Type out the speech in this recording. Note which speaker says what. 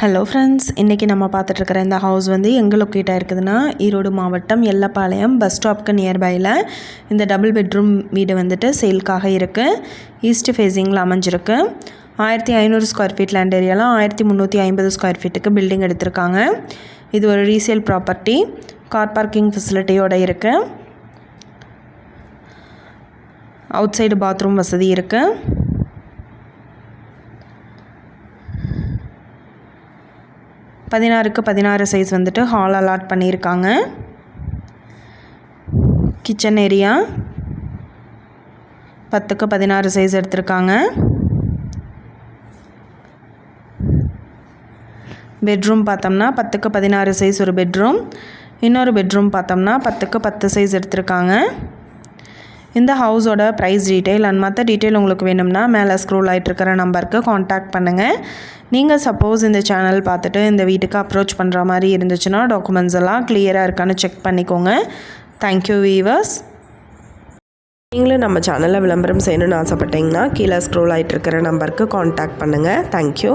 Speaker 1: Hello friends இன்றைக்கி நம்ம பார்த்துட்ருக்கிற இந்த ஹவுஸ் வந்து எங்கே லொக்கேட் ஆகிருக்குதுன்னா ஈரோடு மாவட்டம் எல்லப்பாளையம் பஸ் ஸ்டாப்க்கு நியர்பையில் இந்த டபுள் பெட்ரூம் வீடு வந்துட்டு சேல்க்காக இருக்குது ஈஸ்ட் ஃபேஸிங்கில் அமைஞ்சிருக்கு. ஆயிரத்தி ஐநூறு ஸ்கொயர் ஃபீட் லேண்ட் ஏரியாலாம் ஆயிரத்தி முந்நூற்றி ஐம்பது ஸ்கொயர் ஃபீட்டுக்கு பில்டிங் எடுத்திருக்காங்க. இது ஒரு ரீசேல் ப்ராப்பர்ட்டி கார் பார்க்கிங் ஃபெசிலிட்டியோடு இருக்குது அவுட் சைடு பாத்ரூம் வசதி இருக்குது பதினாறுக்கு பதினாறு சைஸ் வந்துட்டு ஹால் அலாட் பண்ணியிருக்காங்க. கிச்சன் ஏரியா பத்துக்கு பதினாறு சைஸ் எடுத்திருக்காங்க. பெட்ரூம் பார்த்தோம்னா பத்துக்கு பதினாறு சைஸ் ஒரு பெட்ரூம் இன்னொரு பெட்ரூம் பார்த்தோம்னா பத்துக்கு பத்து சைஸ் எடுத்திருக்காங்க. இந்த ஹவுஸோட ப்ரைஸ் டீட்டெயில் அண்ட் மற்ற டீட்டெயில் உங்களுக்கு வேணும்னா மேலே ஸ்க்ரோல் ஆகிட்டுருக்கிற நம்பருக்கு காண்டாக்ட் பண்ணுங்கள் நீங்கள் சப்போஸ் இந்த சேனல் பார்த்துட்டு இந்த வீட்டுக்கு அப்ரோச் பண்ணுற மாதிரி இருந்துச்சுன்னா டாக்குமெண்ட்ஸ் எல்லாம் கிளியராக இருக்கான்னு செக் பண்ணிக்கோங்க. தேங்க்யூ வீவர்ஸ்
Speaker 2: நீங்களும் நம்ம சேனலில் விளம்பரம் செய்யணும்னு ஆசைப்பட்டீங்கன்னா கீழே ஸ்க்ரோல் ஆகிட்டு இருக்கிற நம்பருக்கு காண்டாக்ட் பண்ணுங்கள் தேங்க்யூ